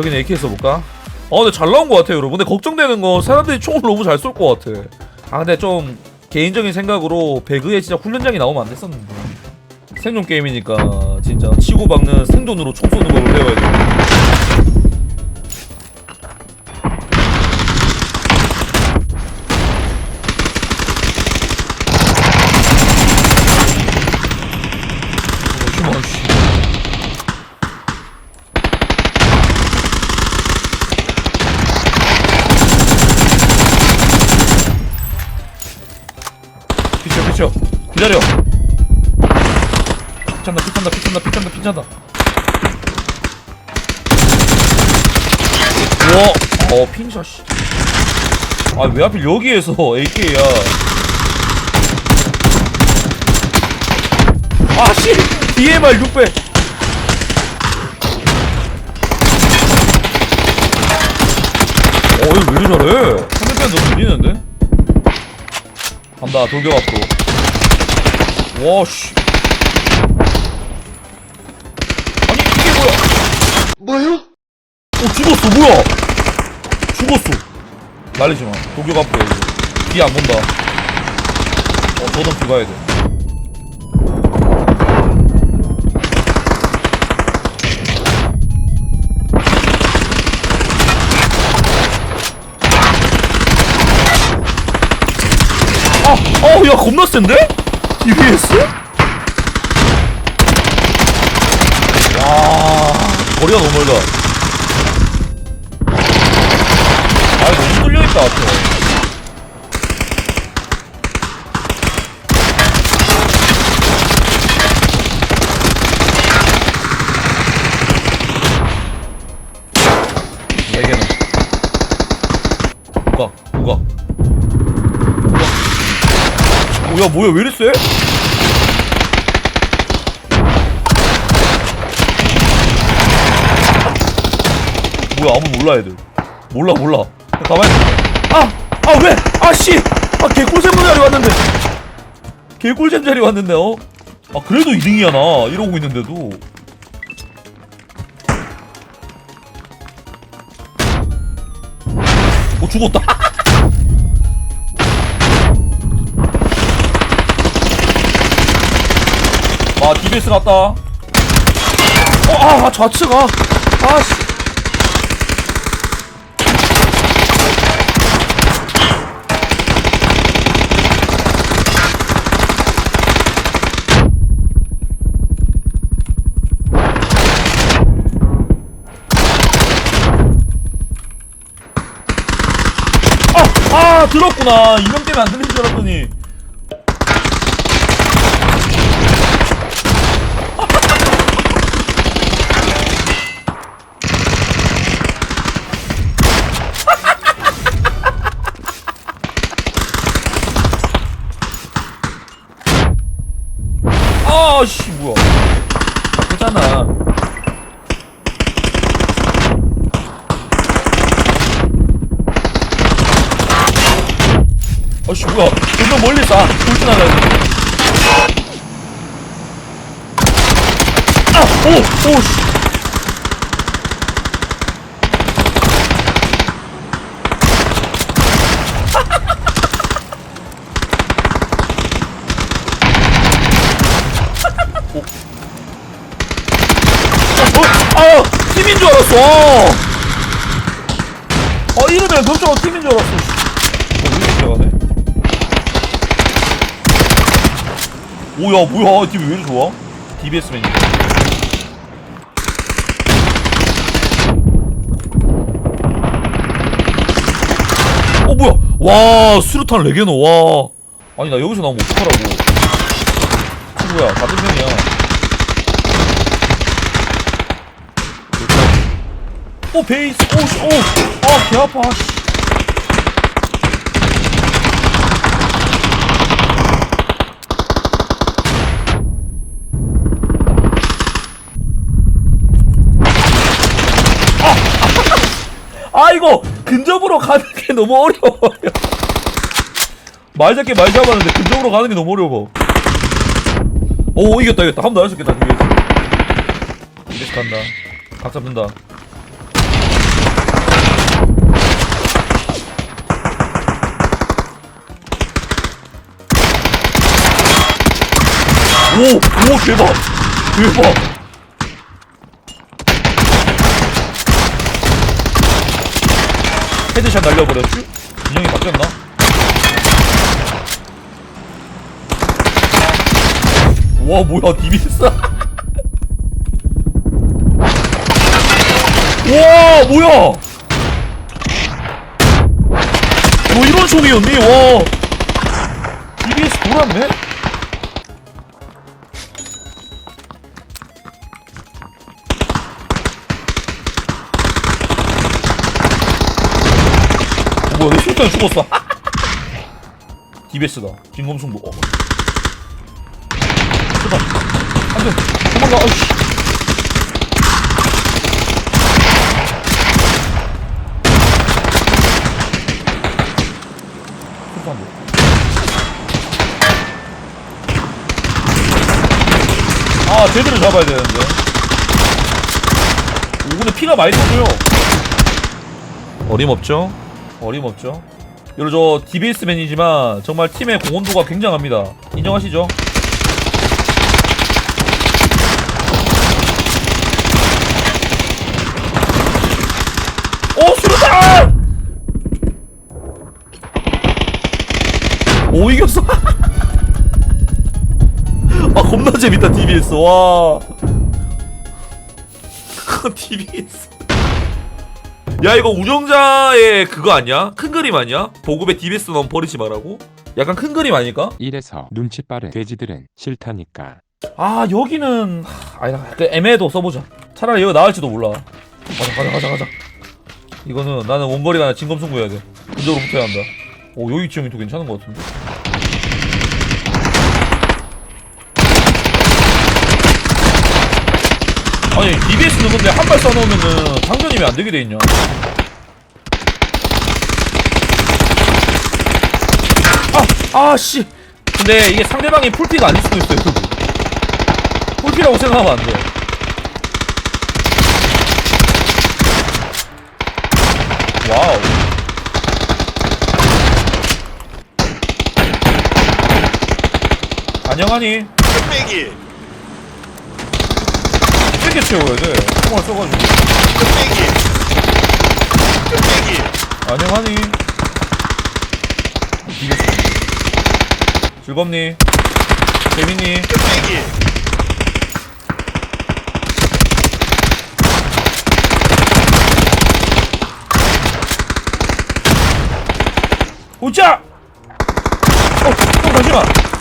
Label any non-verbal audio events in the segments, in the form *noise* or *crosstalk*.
여기는 AK 써볼까? 아 근데 잘 나온 것 같아요 여러분. 근데 걱정되는 건 사람들이 총을 너무 잘 쏠 것 같아. 아 근데 좀 개인적인 생각으로 배그에 진짜 훈련장이 나오면 안 됐었는데. 생존 게임이니까 진짜 치고 박는 생존으로 총 쏘는 법을 배워야 돼 비켜 기다려. 피찬다 피찬다 피찬다 피찬다 피찬다. 우와. 어 핑샷 씨아왜 하필 여기에서 AK야. 아씨. DMR 600 어 이거 왜 이리 잘해? 상대편 너무 밀리는데? 간다 돌격 앞으로 와씨. 아니 이게 뭐야? 뭐요? 어 죽었어 뭐야? 죽었어. 날리지마. 돌격 앞으로 뒤에 안 본다. 어 저던 비 가야 돼. 아, 어우 야 겁나 센데? DBS? 와 거리가 너무 멀다 아 너무 뚫려있다 앞에 야 뭐야 왜 이리 세? 뭐야 아무 몰라 애들. 몰라 몰라. 가만히 아아 왜? 아씨. 아 개꿀잼 자리 왔는데. 개꿀잼 자리 왔는데 어? 아 그래도 2등이야 나. 이러고 있는데도. 어 죽었다 아 DBS 갔다. 어, 아, 아 좌측아. 아씨. 아, 아 들었구나. 이명 때문에 안 들린 줄 알았더니 아씨 뭐야 그잖아 아씨 뭐야. 존나 멀리 쏴. 돌진하다 아오 오씨. 어, 아, 팀인 줄 알았어. 아, 이러면 깜짝아 팀인 줄 알았어. 어, 오야, 뭐야, 팀이 왜 이리 좋아? DBS 맨이. 어, 뭐야? 와, 수류탄 레게노, 와. 아니, 나 여기서 나오면 어떡하라고. 친구야, 같은 편이야. 오 베이스 오씨 오아개 아파 아이고 근접으로 가는 게 너무 어려워요 말 잡게 말 잡았는데 근접으로 가는 게 너무 어려워 오 이겼다 이겼다 한 번 더 할 수 있겠다 이겼어 이렇게 간다 각 잡는다 오! 오 대박! 대박! 헤드샷 날려버렸지? 인형이 바뀌었나? 와, 뭐야, 디비스. *laughs* 와, 뭐야! 뭐 이런 총이었니? 와. DBS 돌았네? 뭐야, 내 술탄 죽었어. DBS다. 진검승부. 어. 제발. 안 돼. 도망가. 아이씨. 뭐. 아, 제대로 잡아야 되는데. 오, 근데 피가 많이 터져요. 어림없죠? 어림없죠? 여러분 저 DBS맨이지만 정말 팀의 공헌도가 굉장합니다. 인정하시죠? 오 수류탄! 오 이겼어. *laughs* 아 겁나 재밌다 DBS 와. *laughs* DBS. 야 이거 운영자의 그거 아니야? 큰 그림 아니야? 보급에 DBS 넣으면 버리지 말라고? 약간 큰 그림 아닐까? 이래서 눈치 빠른 돼지들은 싫다니까. 아 여기는 하, 아니다 그 애매해도 써보자 차라리 여기 나을지도 몰라 가자 가자 가자 가자 이거는 나는 원거리가 아니라 진검승부 해야 돼 근접으로 붙어야 한다 오 여기 지형이 더 괜찮은 것 같은데 아니 DBS는 근데 한 발 쏴놓으면은 장전이 왜안 되게 돼 있냐? 아! 아씨. 근데 이게 상대방이 풀피가 아닐 수도 있어요 그거. 풀피라고 생각하면 안 돼 와우. 안녕하니 렇게 채워야 돼 총알 써가지고. 뚝배기 뚝배기 안녕하니? 이겼어 즐겁니 재밌니? 뚝배기 오자! 어, 형 잠시만.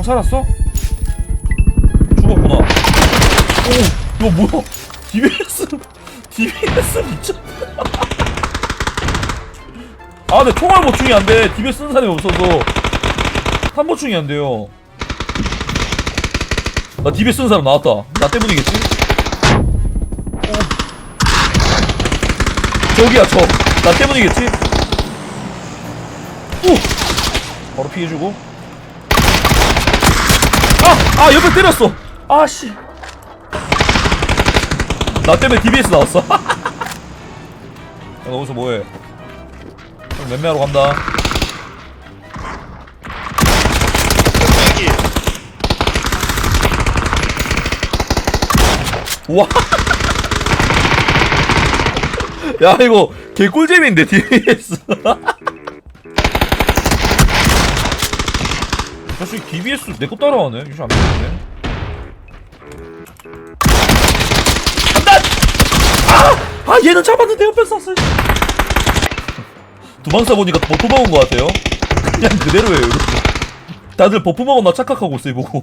형 살았어? 죽었구나. 오, 이거 뭐야? DBS, DBS 미쳤다. 아, 근데 총알 보충이 안 돼. DBS 쓰는 사람이 없어서 탄 보충이 안 돼요. 나 DBS 쓰는 사람 나왔다. 나 때문이겠지? 저기야 저. 나 때문이겠지? 오! 바로 피해주고. 아! 아 옆에 때렸어! 아씨. 나 때문에 DBS 나왔어. *laughs* 야, 너 어디서 뭐해? 형 맴매하러 간다. 우와. *laughs* 야 이거 개꿀잼인데 DBS. *laughs* 사실 DBS 내 거 따라하네. 이거 안 되는데. 간다. 아, 아 얘는 잡았는데 옆에 쐈어. 두방 쏴보니까 버프 먹은 것 같아요. 그냥 그대로예요. 이렇게. 다들 버프 먹었나 착각하고 있어요 보고.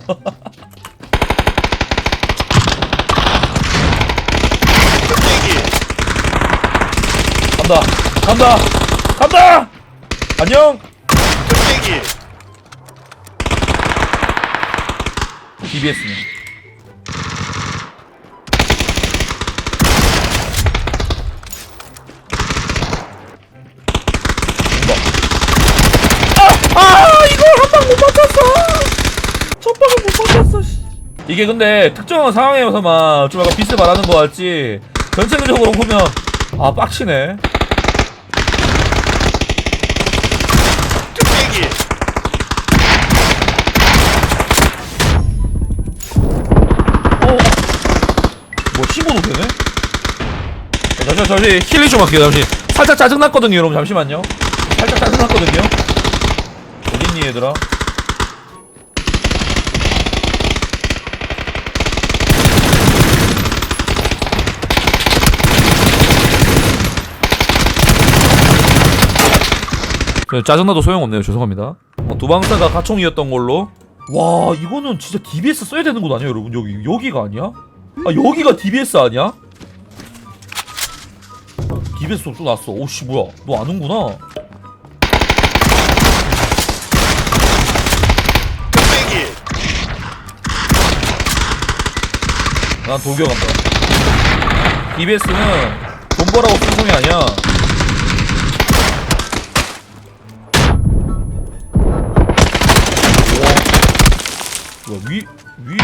뚝배기 간다. 간다. 간다. 안녕. 뚝배기 DBS는. 아! 아! 이걸 한방 못 맞췄어! 첫 방을 못 맞췄어, 씨. 이게 근데 특정한 상황에서만 좀 약간 비스 말하는 거 같지 전체적으로 보면 아 빡치네 15도 되네? 잠시 잠시 힐링 좀 할게요 잠시 살짝 짜증났거든요 여러분. 잠시만요. 살짝 짜증났거든요. 어딨니 얘들아? 네, 짜증나도 소용없네요. 죄송합니다. 어, 두방사가 가총이었던 걸로. 와 이거는 진짜 DBS 써야 되는 곳 아니야 여러분? 여기 여기가 아니야? 아 여기가 DBS 아니야? DBS 또 났어. 오씨 뭐야. 너 아는구나. 뚝배기 난 돌격한다. DBS는 돈 벌라고 쓴 총이 아니야. 와. 뭐야 위.. 위..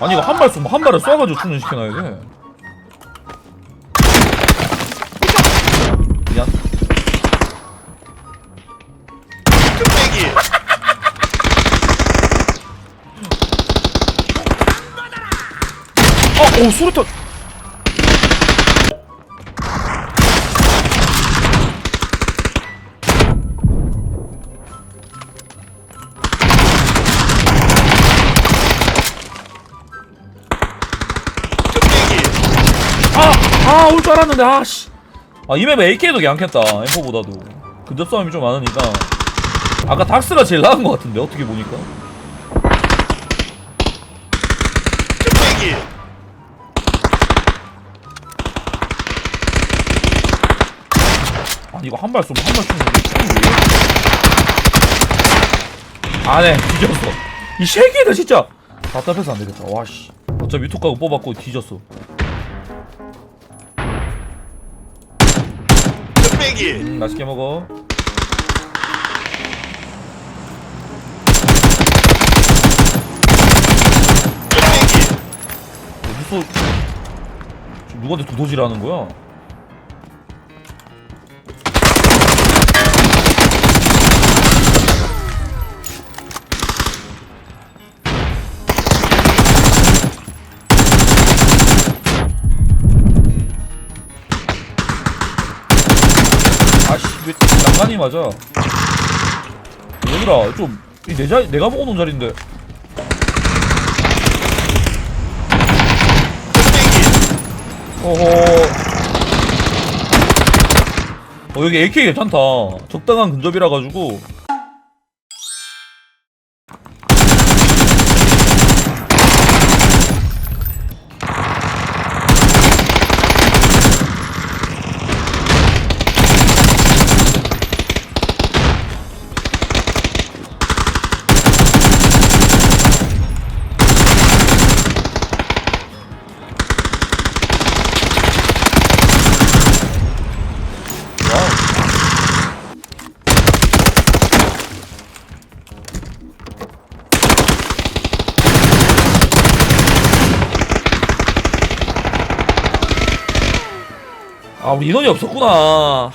아니 이거 한 발 쏘면 한 발을 쏴가지고 충전시켜놔야 돼 미안 뚝배기 아! 오 수류탄 아! 아, 올 줄 알았는데, 아, 씨. 아, 이 맵에 AK도 양했다, M4보다도. 근접 싸움이 좀 많으니까. 아까 닥스가 제일 나은 것 같은데, 어떻게 보니까. 아니, 이거 한 발 쏘면 한 발 쏘는? 아, 네, 뒤졌어. 이 새끼들 진짜! 답답해서 안 되겠다, 와, 씨. 어차피 유튜브 가고 뽑았고, 뒤졌어. 뚝배기 음, 맛있게 먹어. 뚝배기 어디서, 지금 누구한테 두더지라는 거야? 난간이 맞아. 얘들아 좀 내 자리 내가 먹어 놓은 자리인데. 뚝배기 어허. 어 여기 AK 괜찮다. 적당한 근접이라 가지고 아 우리 인원이 없었구나